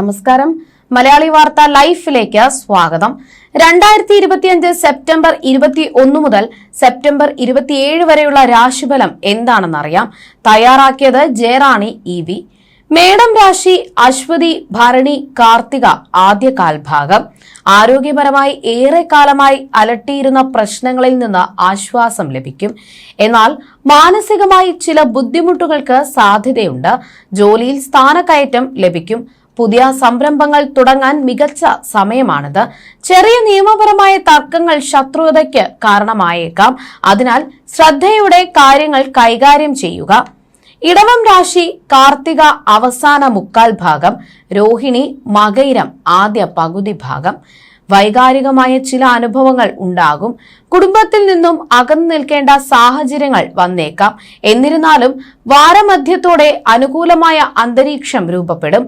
നമസ്കാരം. മലയാളി വാർത്ത ലൈഫിലേക്ക് സ്വാഗതം. രണ്ടായിരത്തി ഇരുപത്തിയഞ്ച് സെപ്റ്റംബർ ഇരുപത്തി ഒന്ന് മുതൽ സെപ്റ്റംബർ ഇരുപത്തിയേഴ് വരെയുള്ള രാശിഫലം എന്താണെന്നറിയാം. തയ്യാറാക്കിയത് ജയറാണി ഇ വി. മേടം രാശി അശ്വതി ഭരണി കാർത്തിക ആദ്യ കാൽഭാഗം. ആരോഗ്യപരമായി ഏറെ കാലമായി അലട്ടിയിരുന്ന പ്രശ്നങ്ങളിൽ നിന്ന് ആശ്വാസം ലഭിക്കും. എന്നാൽ മാനസികമായി ചില ബുദ്ധിമുട്ടുകൾക്ക് സാധ്യതയുണ്ട്. ജോലിയിൽ സ്ഥാനക്കയറ്റം ലഭിക്കും. പുതിയ സംരംഭങ്ങൾ തുടങ്ങാൻ മികച്ച സമയമാണിത്. ചെറിയ നിയമപരമായ തർക്കങ്ങൾ ശത്രുതയ്ക്ക് കാരണമായേക്കാം. അതിനാൽ ശ്രദ്ധയുടെ കാര്യങ്ങൾ കൈകാര്യം ചെയ്യുക. ഇടവം രാശി കാർത്തിക അവസാന മുക്കാൽ ഭാഗം രോഹിണി മകൈരം ആദ്യ പകുതി ഭാഗം. വൈകാരികമായ ചില അനുഭവങ്ങൾ ഉണ്ടാകും. കുടുംബത്തിൽ നിന്നും അകന്നു നിൽക്കേണ്ട സാഹചര്യങ്ങൾ വന്നേക്കാം. എന്നിരുന്നാലും വാരമധ്യത്തോടെ അനുകൂലമായ അന്തരീക്ഷം രൂപപ്പെടും.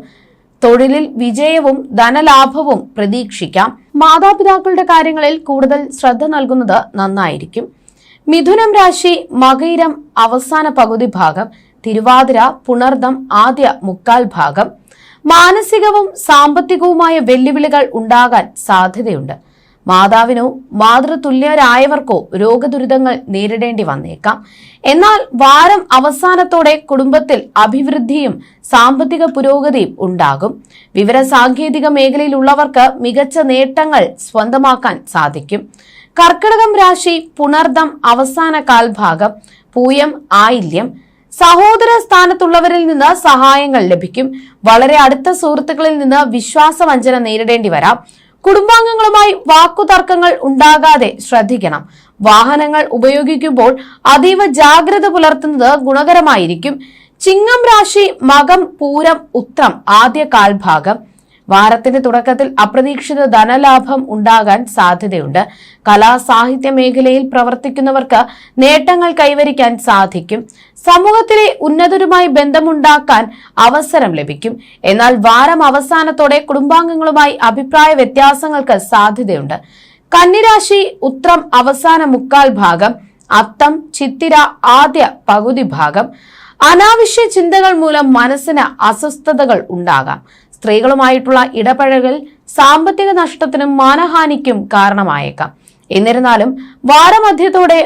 തൊഴിലിൽ വിജയവും ധനലാഭവും പ്രതീക്ഷിക്കാം. മാതാപിതാക്കളുടെ കാര്യങ്ങളിൽ കൂടുതൽ ശ്രദ്ധ നൽകുന്നത് നന്നായിരിക്കും. മിഥുനം രാശി മകയിരം അവസാന പകുതി ഭാഗം തിരുവാതിര പുണർദം ആദ്യ മുക്കാൽ ഭാഗം. മാനസികവും സാമ്പത്തികവുമായ വെല്ലുവിളികൾ ഉണ്ടാകാൻ സാധ്യതയുണ്ട്. മാതാവിനോ മാതൃതുല്യരായവർക്കോ രോഗദുരിതങ്ങൾ നേരിടേണ്ടി വന്നേക്കാം. എന്നാൽ വാരം അവസാനത്തോടെ കുടുംബത്തിൽ അഭിവൃദ്ധിയും സാമ്പത്തിക പുരോഗതിയും ഉണ്ടാകും. വിവര സാങ്കേതിക മേഖലയിലുള്ളവർക്ക് മികച്ച നേട്ടങ്ങൾ സ്വന്തമാക്കാൻ സാധിക്കും. കർക്കിടകം രാശി പുണർദം അവസാന കാൽഭാഗം പൂയം ആയില്യം. സഹോദര സ്ഥാനത്തുള്ളവരിൽ നിന്ന് സഹായങ്ങൾ ലഭിക്കും. വളരെ അടുത്ത സുഹൃത്തുക്കളിൽ നിന്ന് വിശ്വാസവഞ്ചന നേരിടേണ്ടി വരാം. കുടുംബാംഗങ്ങളുമായി വാക്കുതർക്കങ്ങൾ ഉണ്ടാകാതെ ശ്രദ്ധിക്കണം. വാഹനങ്ങൾ ഉപയോഗിക്കുമ്പോൾ അതീവ ജാഗ്രത പുലർത്തുന്നത് ഗുണകരമായിരിക്കും. ചിങ്ങം രാശി മകം പൂരം ഉത്രം ആദ്യ കാൽഭാഗം വാരത്തിന്റെ തുടക്കത്തിൽ അപ്രതീക്ഷിത ധനലാഭം ഉണ്ടാകാൻ സാധ്യതയുണ്ട്. കലാസാഹിത്യ മേഖലയിൽ പ്രവർത്തിക്കുന്നവർക്ക് നേട്ടങ്ങൾ കൈവരിക്കാൻ സാധിക്കും. സമൂഹത്തിലെ ഉന്നതരുമായി ബന്ധമുണ്ടാക്കാൻ അവസരം ലഭിക്കും. എന്നാൽ വാരം അവസാനത്തോടെ കുടുംബാംഗങ്ങളുമായി അഭിപ്രായ വ്യത്യാസങ്ങൾക്ക് സാധ്യതയുണ്ട്. കന്നിരാശി ഉത്രം അവസാന മുക്കാൽ ഭാഗം അത്തം ചിത്തിര ആദ്യ പകുതി ഭാഗം. അനാവശ്യ ചിന്തകൾ മൂലം മനസ്സിന് അസ്വസ്ഥതകൾ ഉണ്ടാകാം. സ്ത്രീകളുമായിട്ടുള്ള ഇടപഴകൽ സാമ്പത്തിക നഷ്ടത്തിനും മാനഹാനിക്കും കാരണമായേക്കാം. എന്നിരുന്നാലും വാരമധ്യത്തോടെ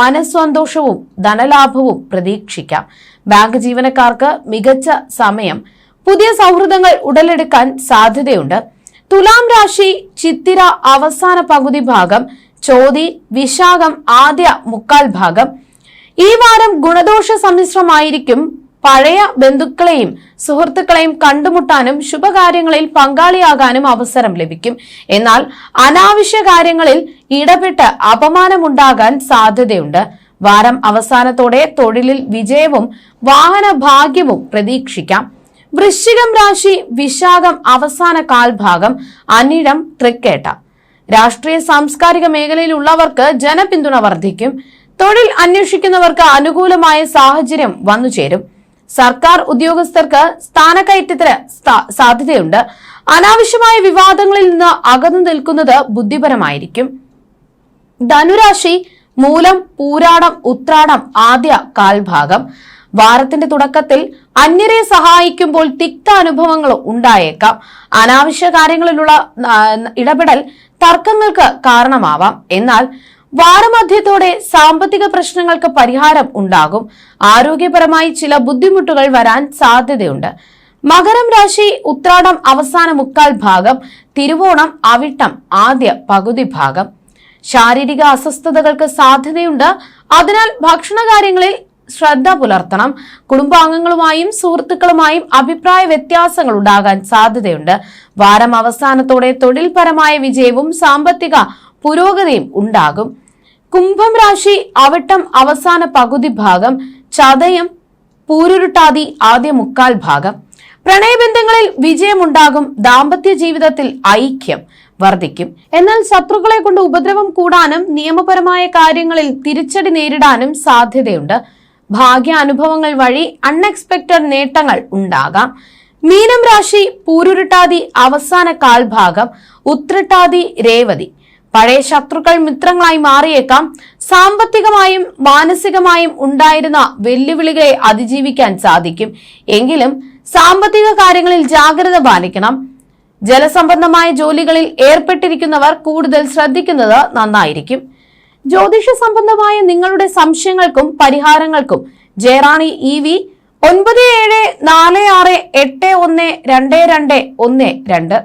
മനസ്സന്തോഷവും ധനലാഭവും പ്രതീക്ഷിക്കാം. ബാങ്ക് ജീവനക്കാർക്ക് മികച്ച സമയം പുതിയ സൗഹൃദങ്ങൾ ഉടലെടുക്കാൻ സാധ്യതയുണ്ട്. തുലാം രാശി ചിത്തിര അവസാന പകുതി ഭാഗം ചോതി വിശാഖം ആദ്യ മുക്കാൽ ഭാഗം. ഈ വാരം ഗുണദോഷ സമ്മിശ്രമായിരിക്കും പഴയ ബന്ധുക്കളെയും സുഹൃത്തുക്കളെയും കണ്ടുമുട്ടാനും ശുഭകാര്യങ്ങളിൽ പങ്കാളിയാകാനും അവസരം ലഭിക്കും. എന്നാൽ അനാവശ്യ കാര്യങ്ങളിൽ ഇടപെട്ട് അപമാനമുണ്ടാകാൻ സാധ്യതയുണ്ട്. വാരം അവസാനത്തോടെ തൊഴിലിൽ വിജയവും വാഹന ഭാഗ്യവും പ്രതീക്ഷിക്കാം. വൃശ്ചികം രാശി വിശാഖം അവസാന കാൽഭാഗം അനിഴം തൃക്കേട്ട. രാഷ്ട്രീയ സാംസ്കാരിക മേഖലയിലുള്ളവർക്ക് ജനപിന്തുണ വർദ്ധിക്കും. തൊഴിൽ അന്വേഷിക്കുന്നവർക്ക് അനുകൂലമായ സാഹചര്യം വന്നുചേരും. സർക്കാർ ഉദ്യോഗസ്ഥർക്ക് സ്ഥാനക്കയറ്റത്തിന് സാധ്യതയുണ്ട്. അനാവശ്യമായ വിവാദങ്ങളിൽ നിന്ന് അകന്നു നിൽക്കുന്നത് ബുദ്ധിപരമായിരിക്കും. ധനുരാശി മൂലം പൂരാടം ഉത്രാടം ആദ്യ കാൽഭാഗം. വാരത്തിന്റെ തുടക്കത്തിൽ അന്യരെ സഹായിക്കുമ്പോൾ തിക്ത അനുഭവങ്ങൾ ഉണ്ടായേക്കാം. അനാവശ്യ കാര്യങ്ങളിലുള്ള ഇടപെടൽ തർക്കങ്ങൾക്ക് കാരണമാവാം. എന്നാൽ വാരമധ്യത്തോടെ സാമ്പത്തിക പ്രശ്നങ്ങൾക്ക് പരിഹാരം ഉണ്ടാകും. ആരോഗ്യപരമായി ചില ബുദ്ധിമുട്ടുകൾ വരാൻ സാധ്യതയുണ്ട്. മകരം രാശി ഉത്രാടം അവസാന മുക്കാൽ ഭാഗം തിരുവോണം അവിട്ടം ആദ്യ പകുതി ഭാഗം. ശാരീരിക അസ്വസ്ഥതകൾക്ക് സാധ്യതയുണ്ട്. അതിനാൽ ഭക്ഷണകാര്യങ്ങളിൽ ശ്രദ്ധ പുലർത്തണം. കുടുംബാംഗങ്ങളുമായും സുഹൃത്തുക്കളുമായും അഭിപ്രായ വ്യത്യാസങ്ങൾ ഉണ്ടാകാൻ സാധ്യതയുണ്ട്. വാരം അവസാനത്തോടെ തൊഴിൽപരമായ വിജയവും സാമ്പത്തിക പുരോഗതിയും ഉണ്ടാകും. കുംഭം രാശി അവിട്ടം അവസാന പകുതി ഭാഗം ചതയം പൂരുരുട്ടാതി ആദ്യ മുക്കാൽ ഭാഗം. പ്രണയബന്ധങ്ങളിൽ വിജയമുണ്ടാകും ദാമ്പത്യ ജീവിതത്തിൽ ഐക്യം വർദ്ധിക്കും. എന്നാൽ ശത്രുക്കളെ കൊണ്ട് ഉപദ്രവം കൂടാനും നിയമപരമായ കാര്യങ്ങളിൽ തിരിച്ചടി നേരിടാനും സാധ്യതയുണ്ട്. ഭാഗ്യ അനുഭവങ്ങൾ വഴി അൺഎക്സ്പെക്ടഡ് നേട്ടങ്ങൾ ഉണ്ടാകാം. മീനം രാശി പൂരുരുട്ടാതി അവസാന കാൽഭാഗം ഉത്രട്ടാതി രേവതി. പഴയ ശത്രുക്കൾ മിത്രങ്ങളായി മാറിയേക്കാം. സാമ്പത്തികമായും മാനസികമായും ഉണ്ടായിരുന്ന വെല്ലുവിളികളെ അതിജീവിക്കാൻ സാധിക്കും. എങ്കിലും സാമ്പത്തിക കാര്യങ്ങളിൽ ജാഗ്രത പാലിക്കണം. ജലസംബന്ധമായ ജോലികളിൽ ഏർപ്പെട്ടിരിക്കുന്നവർ കൂടുതൽ ശ്രദ്ധിക്കുന്നത് നന്നായിരിക്കും. ജ്യോതിഷ സംബന്ധമായ നിങ്ങളുടെ സംശയങ്ങൾക്കും പരിഹാരങ്ങൾക്കും ജയറാണി ഇ വി ഒൻപത് ഏഴ് നാല് ആറ് എട്ട് ഒന്ന് രണ്ട് രണ്ട് ഒന്ന് രണ്ട്.